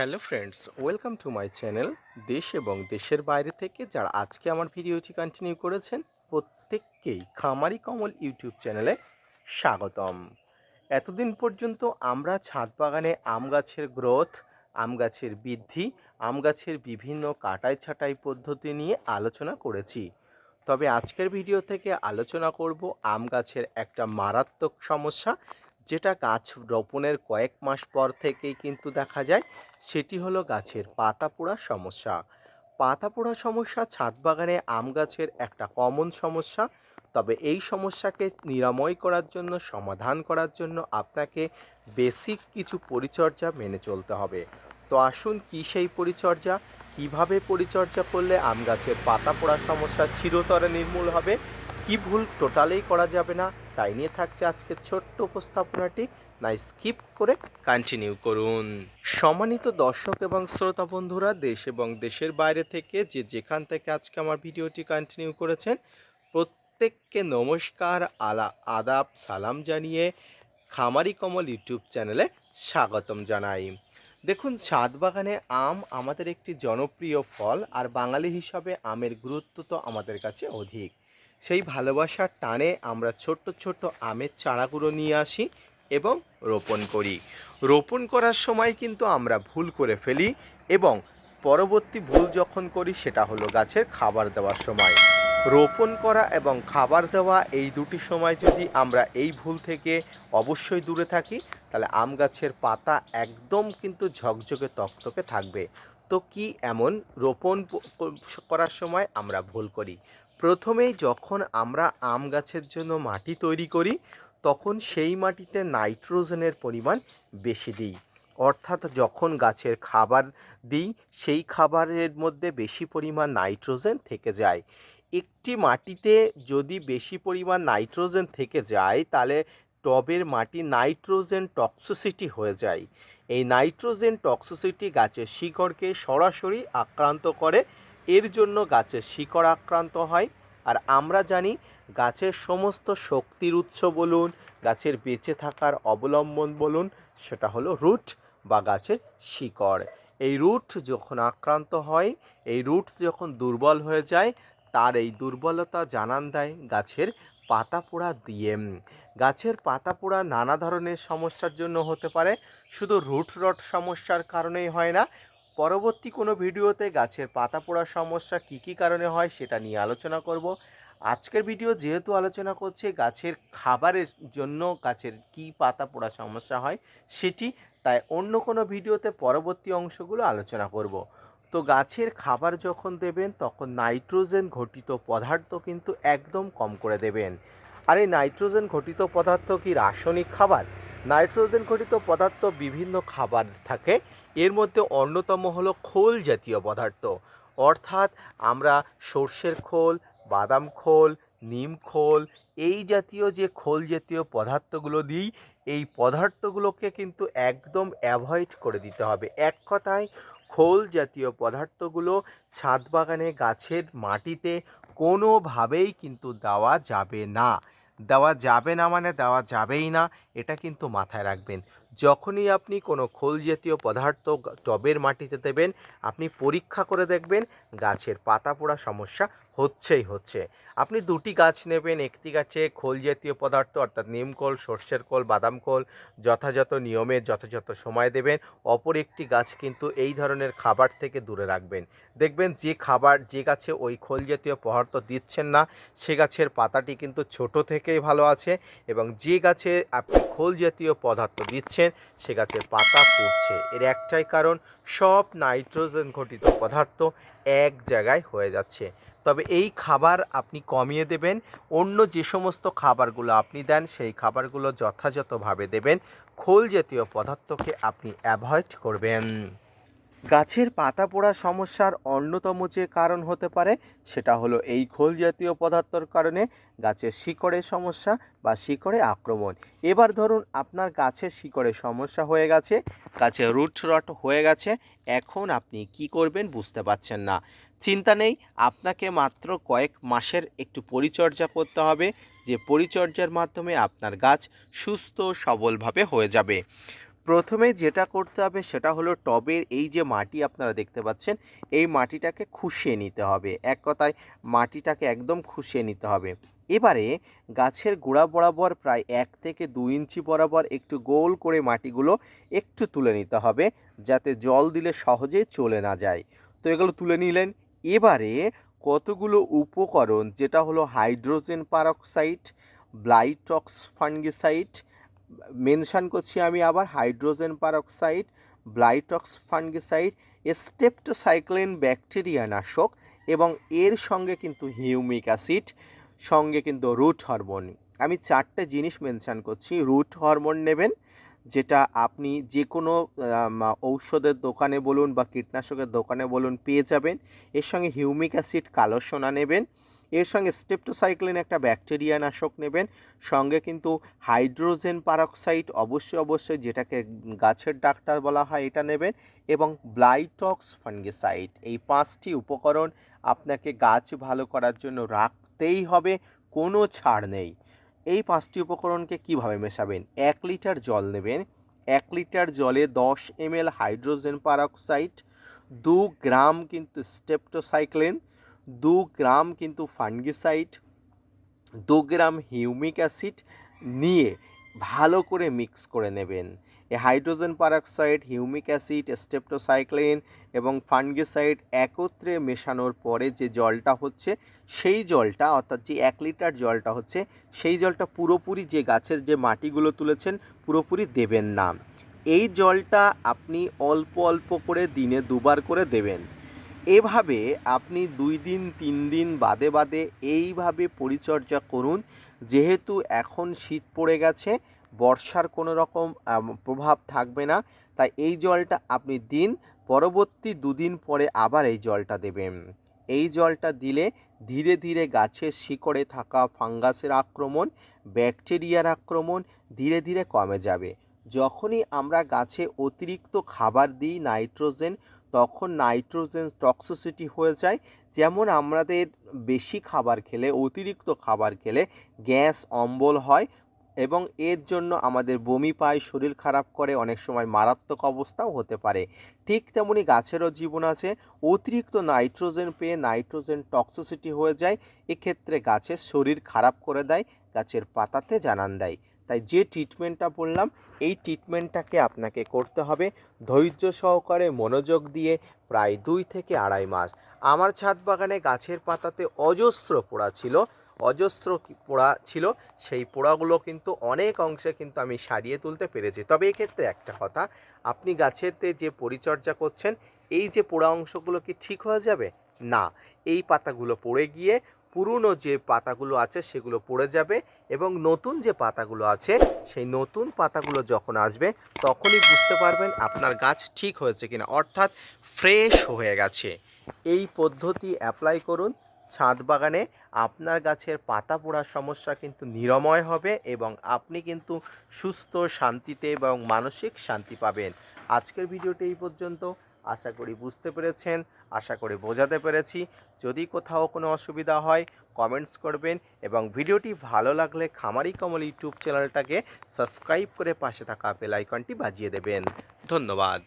Hello friends, welcome to my channel দেশ এবং দেশের বাইরে থেকে যারা আজকে আমার ভিডিওটি কন্টিনিউ করেছেন, প্রত্যেককেই খামারি কমল ইউটিউব চ্যানেলে স্বাগতম। এতদিন পর্যন্ত আমরা ছাদ বাগানে আম গাছের গ্রোথ, আম গাছের বৃদ্ধি, আম গাছের বিভিন্ন কাটাই ছাঁটাই পদ্ধতি নিয়ে আলোচনা করেছি। তবে আজকের ভিডিও থেকে আলোচনা করব আম গাছের একটা মারাত্মক সমস্যা যেটা গাছ রোপণের কয়েক মাস পর থেকেই কিন্তু দেখা যায়, সেটি হলো গাছের পাতা পোড়া সমস্যা। পাতা পোড়া সমস্যা ছাদ বাগানে আম গাছের একটা কমন সমস্যা। তবে এই সমস্যাকে নিরাময় করার জন্য, সমাধান করার জন্য আপনাকে বেসিক কিছু পরিচর্যা মেনে চলতে হবে। তো আসুন কী সেই পরিচর্যা? কীভাবে পরিচর্যা করলে আম গাছের পাতা পোড়া সমস্যা চিরতরে নির্মূল হবে? কি ভুল টোটালেই করা যাবে না, তাই নিয়ে থাকছে আজকের ছোট্ট উপস্থাপনাটি। না স্কিপ করে কন্টিনিউ করুন। সম্মানিত দর্শক এবং শ্রোতা বন্ধুরা, দেশ এবং দেশের বাইরে থেকে যে যেখান থেকে আজকে আমার ভিডিওটি কন্টিনিউ করেছেন, প্রত্যেককে নমস্কার, আলা আদাব, সালাম জানিয়ে খামারি কমল ইউটিউব চ্যানেলে স্বাগতম জানাই। দেখুন ছাদ বাগানে আম আমাদের একটি জনপ্রিয় ফল, আর বাঙালি হিসাবে আমের গুরুত্ব তো আমাদের কাছে অধিক। সেই ভালোবাসার টানে আমরা ছোট্ট ছোট্ট আমের চারাগুলো নিয়ে আসি এবং রোপণ করি। রোপণ করার সময় কিন্তু আমরা ভুল করে ফেলি এবং পরবর্তী ভুল যখন করি সেটা হলো গাছের খাবার দেওয়ার সময়। রোপণ করা এবং খাবার দেওয়া এই দুটি সময় যদি আমরা এই ভুল থেকে অবশ্যই দূরে থাকি, তাহলে আম গাছের পাতা একদম কিন্তু ঝকঝকে তকতকে থাকবে। তো কি এমন রোপণ করার সময় আমরা ভুল করি? প্রথমেই যখন আমরা আম গাছের জন্য মাটি তৈরি করি, তখন সেই মাটিতে নাইট্রোজেনের পরিমাণ বেশি দিই। অর্থাৎ যখন গাছের খাবার দিই, সেই খাবারের মধ্যে বেশি পরিমাণ নাইট্রোজেন থেকে যায়। একটি মাটিতে যদি বেশি পরিমাণ নাইট্রোজেন থেকে যায়, তাহলে টবের মাটি নাইট্রোজেন টক্সিসিটি হয়ে যায়। এই নাইট্রোজেন টক্সিসিটি গাছের শিকড়কে সরাসরি আক্রান্ত করে এর জন্য গাছের শিকড় আক্রান্ত হয়। আর আমরা জানি গাছের সমস্ত শক্তির উৎস বলুন, গাছের বেঁচে থাকার অবলম্বন বলুন, সেটা হলো রুট বা গাছের শিকড়। এই রুট যখন আক্রান্ত হয়, এই রুট যখন দুর্বল হয়ে যায়, তার এই দুর্বলতা জানান দেয় গাছের পাতা পোড়া দিয়ে। গাছের পাতা পোড়া নানা ধরনের সমস্যার জন্য হতে পারে। শুধু রুট রট সমস্যার কারণেই হয় না পরবর্তী কোনো ভিডিওতে গাছের পাতা পোড়া সমস্যা কী কী কারণে হয় সেটা নিয়ে আলোচনা করব। আজকের ভিডিও যেহেতু আলোচনা করছে গাছের খাবারের জন্য গাছের কী পাতা পোড়া সমস্যা হয় সেটি, তাই অন্য কোনো ভিডিওতে পরবর্তী অংশগুলো আলোচনা করব। তো গাছের খাবার যখন দেবেন, তখন নাইট্রোজেন ঘটিত পদার্থ কিন্তু একদম কম করে দেবেন। আর এই নাইট্রোজেন ঘটিত পদার্থ কি রাসায়নিক খাবার? নাইট্রোজেন ঘটিত পদার্থ বিভিন্ন খাবার থাকে। এর মধ্যে অন্যতম হলো খোল জাতীয় পদার্থ। অর্থাৎ আমরা সর্ষের খোল, বাদাম খোল, নিম খোল এই জাতীয় যে খোল জাতীয় পদার্থগুলো দিই, এই পদার্থগুলোকে কিন্তু একদম অ্যাভয়েড করে দিতে হবে। এক কথায়, খোল জাতীয় পদার্থগুলো ছাদ বাগানে, গাছের মাটিতে কোনোভাবেই কিন্তু দেওয়া যাবে না। দেওয়া যাবে না মানে দেওয়া যাবেই না, এটা কিন্তু মাথায় রাখবেন। যখনই আপনি কোনো খোল জাতীয় পদার্থ টবের মাটিতে দেবেন, আপনি পরীক্ষা করে দেখবেন গাছের পাতা পোড়া সমস্যা হচ্ছেই হচ্ছে। আপনি দুটি গাছ নেবেন, একটি গাছে খোল জাতীয় পদার্থ, অর্থাৎ নিম খোল, সর্ষের খোল, বাদাম খোল, যথাযথ নিয়মে যথাযথ সময় দেবেন। অপর একটি গাছ কিন্তু এই ধরনের খাবার থেকে দূরে রাখবেন। দেখবেন যে খাবার, যে গাছে ওই খোল জাতীয় পদার্থ দিচ্ছেন না, সে গাছের পাতাটি কিন্তু ছোট থেকেই ভালো আছে এবং যে গাছে আপনি খোল জাতীয় পদার্থ দিচ্ছেন, সে গাছের পাতা পড়ছে। এর একটাই কারণ, সব নাইট্রোজেন ঘটিত পদার্থ এক জায়গায় হয়ে যাচ্ছে। তবে এই খাবার আপনি কমিয়ে দেবেন, অন্য যে সমস্ত খাবারগুলো আপনি দেন, সেই খাবারগুলো যথাযথভাবে দেবেন, খোল জাতীয় পদার্থকে আপনি অ্যাভয়েড করবেন। গাছের পাতা পোড়া সমস্যার অন্যতম যে কারণ হতে পারে, সেটা হলো এই খোল জাতীয় পদার্থর কারণে গাছের শিকড়ের সমস্যা বা শিকড়ে আক্রমণ। এবার ধরুন আপনার গাছের শিকড়ে সমস্যা হয়ে গেছে, গাছে রুট রট হয়ে গেছে, এখন আপনি কি করবেন বুঝতে পারছেন না। চিন্তা নেই, আপনাকে মাত্র কয়েক মাসের একটু পরিচর্যা করতে হবে, যে পরিচর্যার মাধ্যমে আপনার গাছ সুস্থ সবলভাবে হয়ে যাবে। প্রথমে যেটা করতে হবে সেটা হলো টবের এই যে মাটি আপনারা দেখতে পাচ্ছেন, এই মাটিটাকে খুশিয়ে নিতে হবে। এক কথায় মাটিটাকে একদম খুশিয়ে নিতে হবে। এবারে গাছের গোড়া বরাবর প্রায় এক থেকে দু ইঞ্চি বরাবর একটু গোল করে মাটিগুলো একটু তুলে নিতে হবে, যাতে জল দিলে সহজে চলে না যায়। তো এগুলো তুলে নিলেন। এবারে কতগুলো উপকরণ, যেটা হলো hydrogen peroxide, Blitox fungicide mention করছি আমি আবার hydrogen peroxide, Blitox fungicide, streptocycline bacteria নাশক এবং এর সঙ্গে কিন্তু হিউমিক অ্যাসিড, সঙ্গে কিন্তু রুট হরমোন। আমি চারটে জিনিস মেনশান করছি, রুট হরমোন নেবেন, যেটা আপনি যে কোনো ঔষধের দোকানে বলুন বা কীটনাশকের দোকানে বলুন পেয়ে যাবেন। এর সঙ্গে হিউমিক অ্যাসিড কালো সোনা নেবেন এর সঙ্গে স্টেপটোসাইক্লিন একটা ব্যাকটেরিয়া নাশক নেবেন। সঙ্গে কিন্তু হাইড্রোজেন পারক্সাইড অবশ্যই অবশ্যই যেটাকে গাছের ডাক্তার বলা হয় এটা নেবেন এবং ব্লাইটক্স ফাঙ্গিসাইড এই পাঁচটি উপকরণ আপনাকে গাছ ভালো করার জন্য রাখতেই হবে, কোনো ছাড় নেই। এই পাঁচটি উপকরণকে কীভাবে মেশাবেন? এক লিটার জল নেবেন। এক লিটার জলে দশ এমএল হাইড্রোজেন পারক্সাইড দু গ্রাম কিন্তু স্টেপটোসাইক্লিন দু গ্রাম কিন্তু ফাঙ্গিসাইড, দু গ্রাম হিউমিক অ্যাসিড নিয়ে ভালো করে মিক্স করে নেবেন। এই hydrogen peroxide, humic acid, streptocycline এবং ফাঙ্গিসাইড একত্রে মেশানোর পরে যে জলটা হচ্ছে, সেই জলটা, অর্থাৎ যে এক লিটার জলটা হচ্ছে, সেই জলটা পুরোপুরি যে গাছের যে মাটিগুলো তুলেছেন, পুরোপুরি দেবেন না। এই জলটা আপনি অল্প অল্প করে দিনে দুবার করে দেবেন। এভাবে আপনি দুই দিন, তিন দিন বাদে বাদে এইভাবে পরিচর্যা করুন। যেহেতু এখন শীত পড়ে গেছে, বর্ষার কোনো রকম প্রভাব থাকবে না। তাই এই জলটা আপনি দিন, পরবর্তী দুদিন পরে আবার এই জলটা দেবেন। এই জলটা দিলে ধীরে ধীরে গাছের শিকড়ে থাকা ফাঙ্গাসের আক্রমণ, ব্যাকটেরিয়ার আক্রমণ ধীরে ধীরে কমে যাবে। যখনই আমরা গাছে অতিরিক্ত খাবার দিই, নাইট্রোজেন তখন নাইট্রোজেন টক্সিসিটি হয়ে যায়। যেমন আমাদের বেশি খাবার খেলে, অতিরিক্ত খাবার খেলে গ্যাস অম্বল হয় এবং এর জন্য আমাদের বমি পায়, শরীর খারাপ করে, অনেক সময় মারাত্মক অবস্থাও হতে পারে। ঠিক তেমনি গাছেরও জীবন আছে। অতিরিক্ত নাইট্রোজেন পেয়ে নাইট্রোজেন টক্সিসিটি হয়ে যায়। এক্ষেত্রে গাছের শরীর খারাপ করে দেয়, গাছের পাতাতে জানান দেয়। তাই যে ট্রিটমেন্টটা বললাম, এই ট্রিটমেন্টটাকে আপনাকে করতে হবে ধৈর্য সহকারে মনোযোগ দিয়ে প্রায় দুই থেকে আড়াই মাস। আমার ছাদ বাগানে গাছের পাতাতে অজস্র পোড়া ছিল, অজস্র পোড়া ছিল, সেই পোড়াগুলো কিন্তু অনেক অংশে কিন্তু আমি সারিয়ে তুলতে পেরেছি। তবে এক্ষেত্রে একটা কথা, আপনি গাছেরতে যে পরিচর্যা করছেন, এই যে পোড়া অংশগুলো কি ঠিক হয়ে যাবে? না, এই পাতাগুলো পড়ে গিয়ে পুরনো যে পাতাগুলো আছে সেগুলো পড়ে যাবে এবং নতুন যে পাতাগুলো আছে, সেই নতুন পাতাগুলো যখন আসবে, তখনই বুঝতে পারবেন আপনার গাছ ঠিক হয়েছে কিনা, অর্থাৎ ফ্রেশ হয়ে গেছে। এই পদ্ধতি অ্যাপ্লাই করুন, ছাদ বাগানে আপনার গাছের পাতা পোড়ার সমস্যা কিন্তু নিরাময় হবে এবং আপনি কিন্তু সুস্থ শান্তিতে এবং মানসিক শান্তি পাবেন। আজকের ভিডিওটি এই পর্যন্ত। আশা করি বুঝতে পেরেছেন, আশা করি বোঝাতে পেরেছি। যদি কোথাও কোনো অসুবিধা হয় কমেন্টস করবেন এবং ভিডিওটি ভালো লাগলে খামারি কমল ইউটিউব চ্যানেলটাকে সাবস্ক্রাইব করে পাশে থাকা বেল আইকনটি বাজিয়ে দেবেন। ধন্যবাদ।